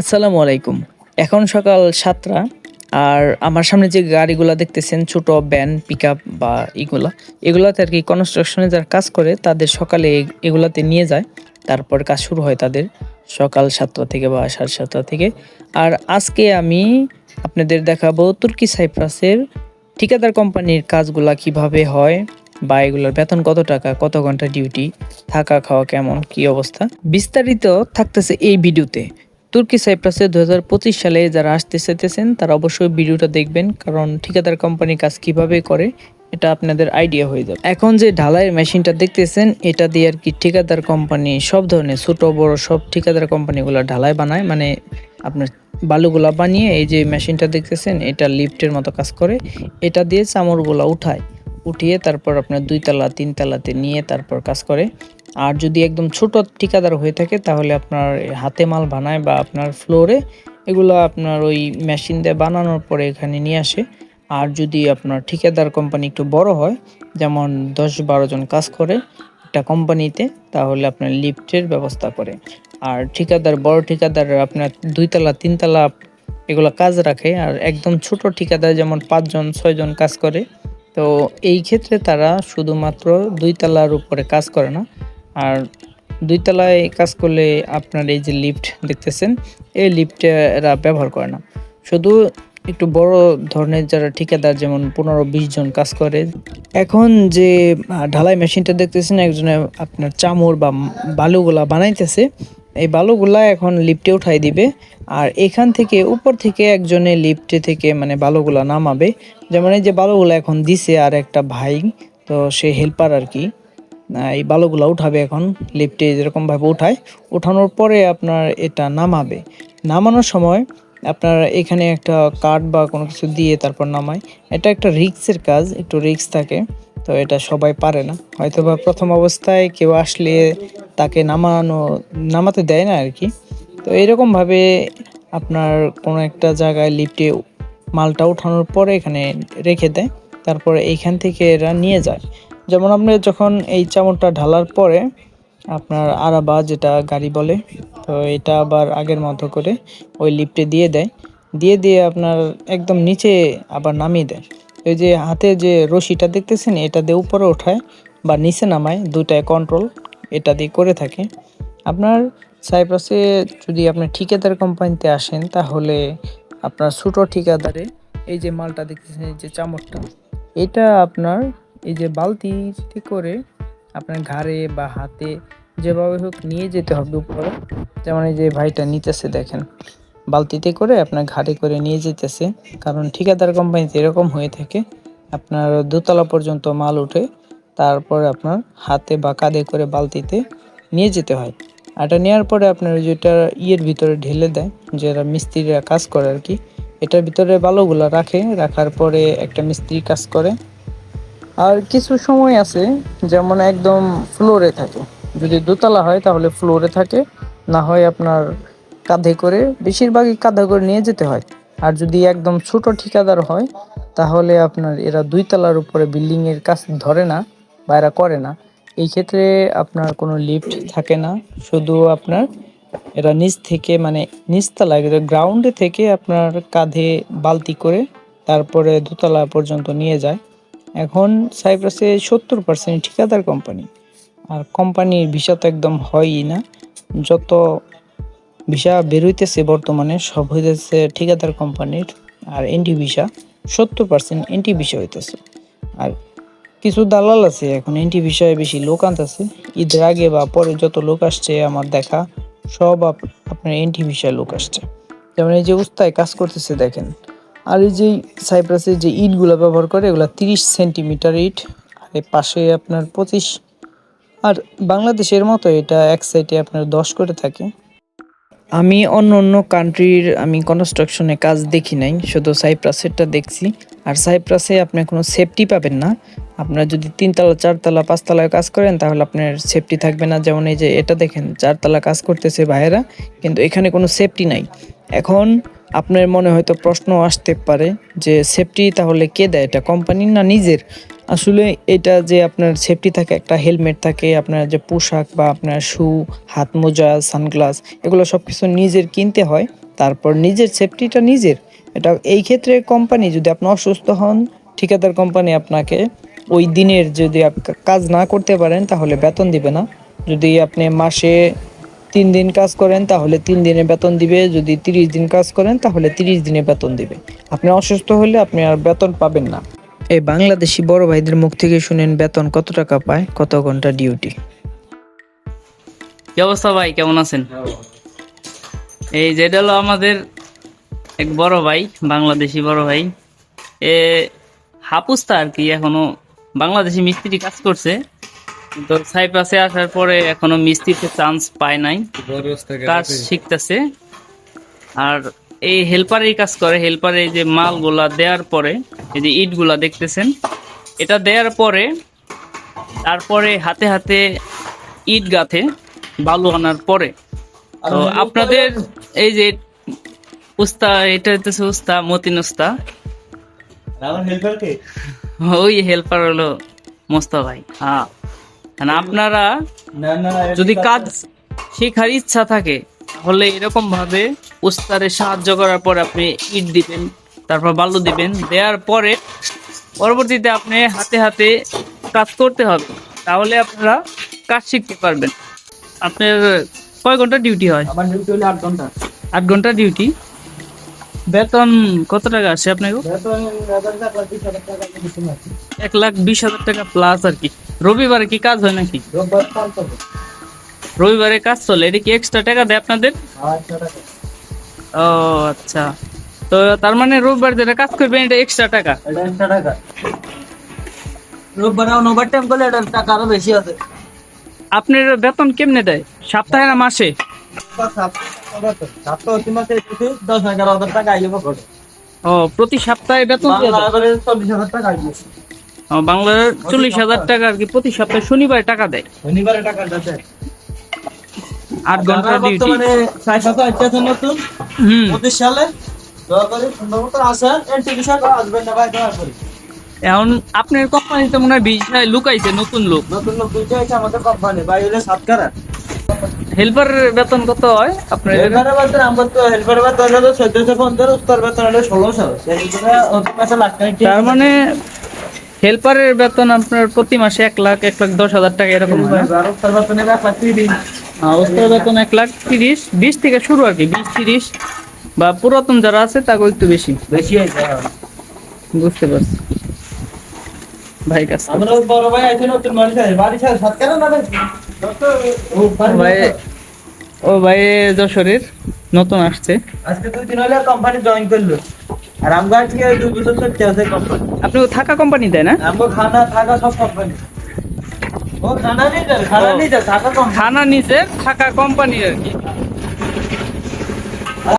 আসসালামু আলাইকুম। এখন সকাল সাতটা, আর আমার সামনে যে গাড়িগুলো দেখতেছেন, ছোট ভ্যান পিক বা এগুলা, এগুলাতে আর কি কনস্ট্রাকশনে যারা কাজ করে, তাদের সকালে এগুলাতে নিয়ে যায়। তারপর কাজ শুরু হয় তাদের সকাল সাতটা থেকে বা সাড়ে সাতটা থেকে। আর আজকে আমি আপনাদের দেখাবো তুর্কি সাইপ্রাসের ঠিকাদার কোম্পানির কাজগুলা কীভাবে হয় বা এগুলোর বেতন কত টাকা, কত ঘণ্টা ডিউটি থাকা, খাওয়া কেমন, কি অবস্থা? বিস্তারিত থাকতেছে এই ভিডিওতে তুর্কি সাইপ্রাসে দু হাজার পঁচিশ সালে যারা আসতে চাইতেছেন, তারা অবশ্যই ভিডিওটা দেখবেন, কারণ ঠিকাদার কোম্পানি কাজ কীভাবে করে, এটা আপনাদের আইডিয়া হয়ে যাবে। এখন যে ঢালাইয়ের মেশিনটা দেখতেছেন, এটা দিয়ে আর কি ঠিকাদার কোম্পানি, সব ধরনের ছোট, বড় সব ঠিকাদার কোম্পানিগুলো ঢালাই বানায় মানে আপনার বালুগুলা বানিয়ে এই যে মেশিনটা দেখতেছেন, এটা লিফটের মতো কাজ করে, এটা দিয়ে চামড়গুলা উঠায়, উঠিয়ে তারপর আপনার দুই তালা, তিন তালাতে নিয়ে তারপর কাজ করে। আর যদি একদম ছোট ঠিকাদার হয়ে থাকে, তাহলে আপনার হাতে মাল বানায় বা আপনার ফ্লোরে এগুলো আপনার ওই মেশিন দিয়ে বানানোর পরে এখানে নিয়ে আসে। আর যদি আপনার ঠিকাদার কোম্পানি একটু বড় হয়, যেমন দশ বারো জন কাজ করে একটা কোম্পানিতে তাহলে আপনার লিফটের ব্যবস্থা করে। আর ঠিকাদার, বড় ঠিকাদার আপনার দুইতলা, তিনতলা এগুলো কাজ রাখে। আর একদম ছোট ঠিকাদার যেমন পাঁচজন, ছয়জন কাজ করে, তো এই ক্ষেত্রে তারা শুধুমাত্র দুই তলার উপরে কাজ করে না আর দুই তলায় কাজ করলে আপনার এই যে লিফট দেখতেছেন, এই লিফটে এরা ব্যবহার করে না। শুধু একটু বড় ধরনের যারা ঠিকাদার, যেমন পনেরো বিশ জন কাজ করে, এখন যে ঢালাই মেশিনটা দেখতেছেন, একজনে আপনার চামড় বা বালুগুলা বানাইতেছে, এই বালুগুলা এখন লিফটে উঠাই দিবে, আর এখান থেকে উপর থেকে একজনে লিফটে থেকে মানে বালুগুলা নামাবে। যেমন এই যে বালুগুলা এখন দিছে আর একটা ভাই, তো সে হেল্পার আর কি। এই বালুগুলা উঠাবে এখন লিফটে যেরকমভাবে উঠায়, উঠানোর পরে আপনার এটা নামাবে। নামানোর সময় আপনার এখানে একটা কাঠ বা কোনো কিছু দিয়ে তারপর নামায়। এটা একটা রিক্সের কাজ, একটু রিক্স থাকে, তো এটা সবাই পারে না। হয়তো বা প্রথম অবস্থায় কেউ আসলে তাকে নামানো, নামাতে দেয় না আর কি। তো এরকমভাবে আপনার কোনো একটা জায়গায় লিফটে মালটা উঠানোর পরে এখানে রেখে দেয়, তারপরে এইখান থেকে এরা নিয়ে যায়। যেমন আপনি যখন এই চামড়টা ঢালার পরে আপনার আরাবা যেটা গাড়ি বলে, তো এটা আবার আগের মতো করে ওই লিফটে দিয়ে দেয়। দিয়ে দিয়ে আপনার একদম নিচে আবার নামিয়ে দেয়। এই যে হাতে যে রশিটা দেখতেছেন, এটা দিয়ে উপরে ওঠায় বা নিচে নামায় দুটায় কন্ট্রোল এটা দিয়ে করে থাকে। আপনার সাইপ্রাসে যদি আপনি ঠিকাদার কোম্পানিতে আসেন, তাহলে আপনার ছোটো ঠিকাদারে এই যে মালটা দেখতেছেন, এই যে চামড়টা, এটা আপনার এই যে বালতিতে করে আপনার ঘাড়ে বা হাতে যেভাবে হোক নিয়ে যেতে হবে উপরে। যেমন এই যে ভাইটা নিতেছে, দেখেন। বালতিতে করে আপনার ঘাড়ে করে নিয়ে যেতেছে। কারণ ঠিকাদার কোম্পানিতে এরকম হয়ে থাকে, আপনার দোতলা পর্যন্ত মাল উঠে, তারপরে আপনার হাতে বা কাঁধে করে বালতিতে নিয়ে যেতে হয়। এটা নেওয়ার পরে আপনার যেটা ইয়ের ভিতরে ঢেলে দেয়, যারা মিস্ত্রিরা কাজ করে আর কি, এটার ভিতরে বালুগুলো রাখে। রাখার পরে একটা মিস্ত্রি কাজ করে। আর কিছু সময় আছে যেমন একদম ফ্লোরে থাকে। যদি দোতলা হয় তাহলে ফ্লোরে থাকে, না হয় আপনার কাঁধে করে, বেশিরভাগই কাঁধে করে নিয়ে যেতে হয়। আর যদি একদম ছোট ঠিকাদার হয়, তাহলে আপনার এরা দুই তলার উপরে বিল্ডিং এর কাজ ধরে না, বা এরা করে না। এই ক্ষেত্রে আপনার কোনো লিফট থাকে না। শুধু আপনার এরা নিচ থেকে মানে নিচতলা গ্রাউন্ডে থেকে আপনার কাঁধে বালতি করে তারপরে দোতলা পর্যন্ত নিয়ে যায়। এখন সাইপ্রাসে সত্তর পার্সেন্ট ঠিকাদার কোম্পানি আর কোম্পানির ভিসা তো একদম হয়ই না। যত ভিসা বেরোইতেছে বর্তমানে, সব হইতেছে ঠিকাদার কোম্পানির আর এনটি ভিসা সত্তর পার্সেন্ট এনটি ভিসা হইতেছে। আর কিছু দালাল আছে, এখন এনটি ভিসায় বেশি লোক আনতেছে। ঈদের আগে বা পরে যত লোক আসছে আমার দেখা, সব আপ- আপনার এনটি ভিসায় লোক আসছে। যেমন এই যে উস্তায় কাজ করতেছে দেখেন। আর এই যে সাইপ্রাসের যে ইটগুলো ব্যবহার করে, এগুলো তিরিশ সেন্টিমিটার ইট, আর পাশে আপনার পঁচিশ। আর বাংলাদেশের মতো এটা এক সাইডে আপনার দশ করে থাকে। আমি অন্য অন্য কান্ট্রির আমি কনস্ট্রাকশনে কাজ দেখি নাই, শুধু সাইপ্রাসেরটা দেখছি। আর সাইপ্রাসে আপনি কোনো সেফটি পাবেন না। আপনার যদি তিনতলা, চারতলা, পাঁচতলায় কাজ করেন, তাহলে আপনার সেফটি থাকবে না। যেমন এই যে এটা দেখেন, চারতলা কাজ করতেছে ভাইয়েরা, কিন্তু এখানে কোনো সেফটি নাই। এখন আপনার মনে হয়তো প্রশ্ন আসতে পারে যে সেফটি তাহলে কে দেয়? এটা কোম্পানির না নিজের? আসলে এটা যে আপনার সেফটি থাকে, একটা হেলমেট থাকে, আপনার যে পোশাক বা আপনার শু হাত মোজা সানগ্লাস এগুলো সব কিছু নিজের কিনতে হয়, তারপর নিজের সেফটিটা নিজের। এটা এই ক্ষেত্রে কোম্পানি যদি আপনি অসুস্থ হন, ঠিকাদার কোম্পানি আপনাকে ওই দিনের যদি কাজ না করতে পারেন, তাহলে বেতন দিবে না। যদি আপনি মাসে তিন দিন কাজ করেন তাহলে তিন দিনে বেতন দিবে। যদি তিরিশ দিন কাজ করেন তাহলে তিরিশ দিনে বেতন দিবে। আপনি অসুস্থ হলে আপনি আর বেতন পাবেন না। এই বাংলাদেশি বড় ভাইদের মুখ থেকে শুনেন বেতন কত টাকা পায় কত ঘণ্টা ডিউটি? কি অবস্থা ভাই? কেমন আছেন? এই যেটা হলো আমাদের এক বড় ভাই বাংলাদেশি বড় ভাই। এ হাপুস্তা আর কি এখনও বাংলাদেশি মিস্ত্রি কাজ করছে। তো সাইপ্রাসে আসার পরে এখনও মিস্ত্রিতে চান্স পায় নাই। কাজ শিখতেছে। আর এই হেল্পারের কাজ করে হেল্পারে যে মালগুলা দেওয়ার পরে এই যে ইটগুলা দেখতেছেন এটা দেওয়ার পরে তারপরে হাতে হাতে ইট গাঁথে বালু আনার পরে। তো আপনাদের এই যে উস্তা এটা হইতেছে উস্তা মতিন উস্তা। ওই হেল্পার হলো মোস্তা ভাই। হ্যাঁ। মানে আপনারা যদি কাজ শেখার ইচ্ছা থাকে তাহলে এরকম ভাবে উস্তারে সাহায্য করার পর আপনি ইট দিবেন তারপর বালু দিবেন দেওয়ার পরে পরবর্তীতে আপনি হাতে হাতে কাজ করতে হবে তাহলে আপনারা কাজ শিখতে পারবেন। আপনার কয় ঘণ্টা ডিউটি হয়? আমার ডিউটি হলো আট ঘণ্টা। আট ঘণ্টা ডিউটি। বেতন কত টাকা আসে আপনাকে এক লাখ বিশ হাজার টাকা প্লাস আর কি। রবিবারে কি কাজ হয় নাকি? রবিবারে কাজ চলে এটা কি এক্সট্রা টাকা দেয় আপনাদের? ও আচ্ছা। তো তার মানে রবিবার যেটা কাজ করবেন এটা এক্সট্রা টাকা? রোববার ওভার টাইম করলে এটার টাকা আরও বেশি আছে। আপনার বেতন কেমনে দেয়? সপ্তাহে না মাসে? ও প্রতি সপ্তাহে বেতন চল্লিশ হাজার টাকা বাংলার চল্লিশ হাজার টাকা আর কি প্রতি সপ্তাহে শনিবারে টাকা দেয়। শনিবারে টাকাটা দেয় আট ঘণ্টা ডিউটি বর্তমানে ছয় সাত আইতেছে নতুন হুম। পঁচিশ সালে দয়া করে সুন্দর মতো আসেন এন্ট্রি বিষয় আসবেন না ভাই দয়া করে। এখন আপনার কোম্পানিতে মনে হয় বিষয় লুকাইছে নতুন লোক। নতুন লোক দুইটা আছে আমাদের কোম্পানি ভাই হলে সাতকারা। হেল্পার বেতন কত হয় আপনার বেতন আমার তো হেল্পারের বেতন হলো চোদ্দশো পঞ্চাশ উত্তর বেতন হলো ষোলোশো। টাকা তার মানে হেল্পারের বেতন আপনার প্রতি মাসে এক লাখ এক লাখ দশ হাজার টাকা এরকম হয় ওস্তাদ বেতন এক লাখ তিরিশ বিশ থেকে শুরু আর কি বিশ তিরিশ বা পুরাতন যারা আছে তাকে একটু বেশি। বেশি বুঝতে পারছি। ভাই কাজ ভাই ও ভাই যশোরের নতুন আসছে। আজকে দুই দিন হলো কোম্পানি জয়েন করল। আর আমরা আজকে দুই বছর চলছে আছে কোম্পানি আপনি থাকা কোম্পানি দেয় না? আমগো খানা থাকা সব কোম্পানি ও খানা নিয়ে খানা নিয়ে থাকা কোম্পানি খানা নিচে থাকা কোম্পানি আর কি।